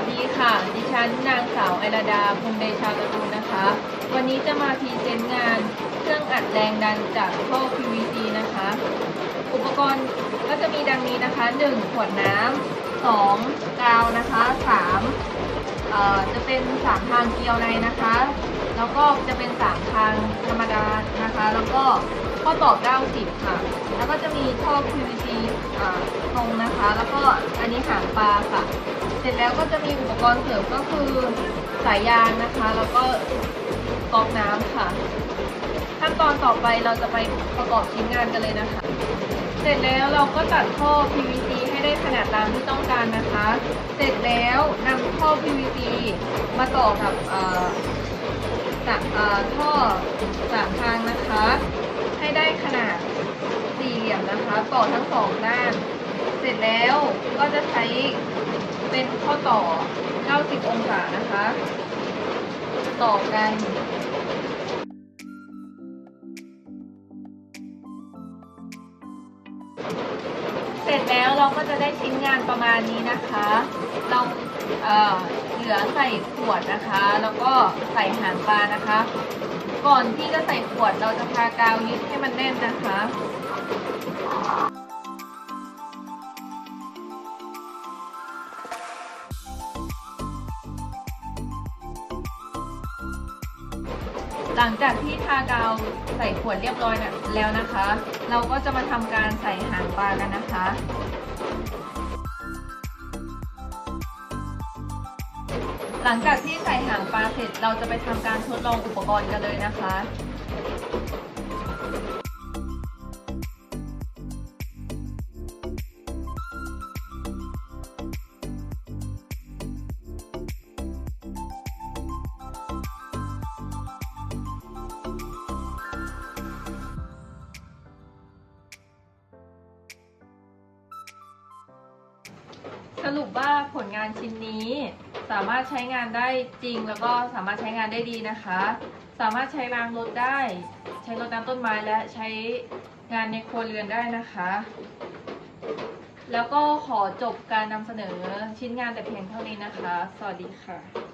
สดีค่ะ ดิฉันนางสาวไอราดาพงเดชาตระกูลนะคะ วันนี้จะมาพรีเซนต์งานเครื่องอัดแรงดันจากท่อ PVC นะคะ อุปกรณ์ก็จะมีดังนี้นะคะ 1 ขวดน้ำ 2 กาวนะคะ 3เอ่อจะเป็น 3 ทางเกลียวในนะคะ แล้วก็จะเป็น 3 ทางธรรมดานะคะ แล้วก็ ข้อต่อ 90 ค่ะ แล้วก็จะมีท่อ PVC ตรงนะคะ แล้วก็อันนี้หางปลาค่ะ เสร็จแล้วก็จะมีอุปกรณ์เสริมก็คือสายยางนะคะ แล้วก็กอกน้ำค่ะ ขั้นตอนต่อไปเราจะไปประกอบชิ้นงานกันเลยนะคะ เสร็จแล้วเราก็ตัดท่อ PVC ให้ได้ขนาดตามที่ต้องการนะคะ เสร็จแล้วนำท่อ PVC มาต่อกับจากท่อสามทางนะคะ ได้ขนาดสี่เหลี่ยมนะคะ ต่อทั้งสองด้าน เสร็จแล้วก็จะใช้เป็นข้อต่อ 90 องศานะคะ ต่อกันเสร็จแล้วเราก็จะได้ชิ้นงานประมาณนี้นะคะ เราเอ่อเหลือใส่ขวดนะคะ แล้วก็ใส่หางปลานะคะ ก่อนที่จะใส่ขวดเราจะทากาวยึดให้มันแน่นนะคะหลังจากที่ทากาวใส่ขวดเรียบร้อยนะแล้วนะคะ เราก็จะมาทำการใส่หางปลากันนะคะ หลังจากที่ใส่หางปลาเสร็จเราจะไปทำการทดลองอุปกรณ์กันเลยนะคะ สรุปว่าผลงานชิ้นนี้สามารถใช้งานได้จริงแล้วก็สามารถใช้งานได้ดีนะคะ สามารถใช้ลางรถได้ ใช้รดน้ำต้นไม้และใช้งานในครัวเรือนได้นะคะ แล้วก็ขอจบการนำเสนอชิ้นงานแต่เพียงเท่านี้นะคะ สวัสดีค่ะ